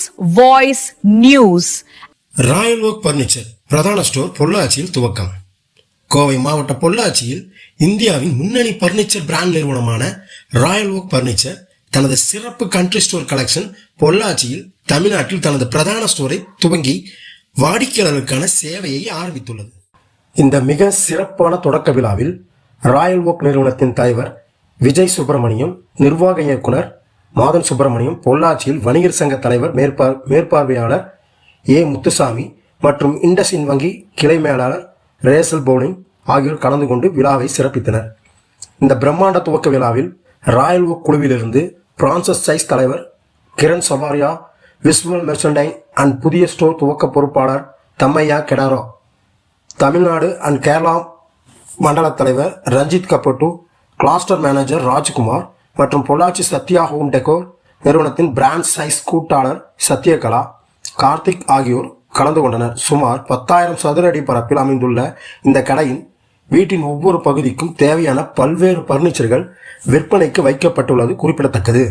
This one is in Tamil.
Times Voice News Royal Oak furniture பிரதான ஸ்டோர் பொள்ளாச்சியில் துவக்கம். கோவை மாவட்ட பொள்ளாச்சியில் இந்தியாவின் முன்னணி பர்னிச்சர் பிராண்ட் நிறுவனமான ராயல் ஒர்க் பர்னிச்சர் தனது சிறப்பு கண்ட்ரி ஸ்டோர் கலெக்ஷன் பொள்ளாச்சியில் தமிழ்நாட்டில் தனது பிரதான ஸ்டோரை துவங்கி வாடிக்கையாளர்களுக்கான சேவையை ஆரம்பித்துள்ளது. இந்த மிக சிறப்பான தொடக்க விழாவில் ராயல் ஓக் நிறுவனத்தின் தலைவர் விஜய் சுப்பிரமணியம் நிர்வாக இயக்குனர் மாதன் சுப்பிரமணியம் பொள்ளாச்சியில் வணிகர் சங்க தலைவர் மேற்பார் மேற்பார்வையாளர் ஏ. முத்துசாமி மற்றும் இண்டஸ்இன் வங்கி கிளை மேலாளர் ரேசல் பவுலிங் ஆகியோர் கலந்து கொண்டு விழாவை சிறப்பித்தனர். இந்த பிரம்மாண்ட துவக்க விழாவில் ராயல் ஓக் குழுவிலிருந்து பிரான்சஸ் சைஸ் தலைவர் Kiran Sawariya visual merchandising and புதிய ஸ்டோர் துவக்க பொறுப்பாளர் தம்மையா கெடாரோ தமிழ்நாடு அண்ட் கேரளா மண்டல தலைவர் ரஞ்சித் கப்பட்டு கிளாஸ்டர் மேனேஜர் ராஜ்குமார் மற்றும் பொள்ளாச்சி சத்யா ஹோம் டெக்கோர் நிறுவனத்தின் பிராண்ட் சைஸ் கூட்டாளர் சத்யகலா கார்த்திக் ஆகியோர் கலந்து கொண்டனர். சுமார் பத்தாயிரம் சதுர அடி பரப்பில் அமைந்துள்ள இந்த கடையின் வீட்டின் ஒவ்வொரு பகுதிக்கும் தேவையான பல்வேறு பர்னிச்சர்கள் விற்பனைக்கு வைக்கப்பட்டுள்ளது குறிப்பிடத்தக்கது.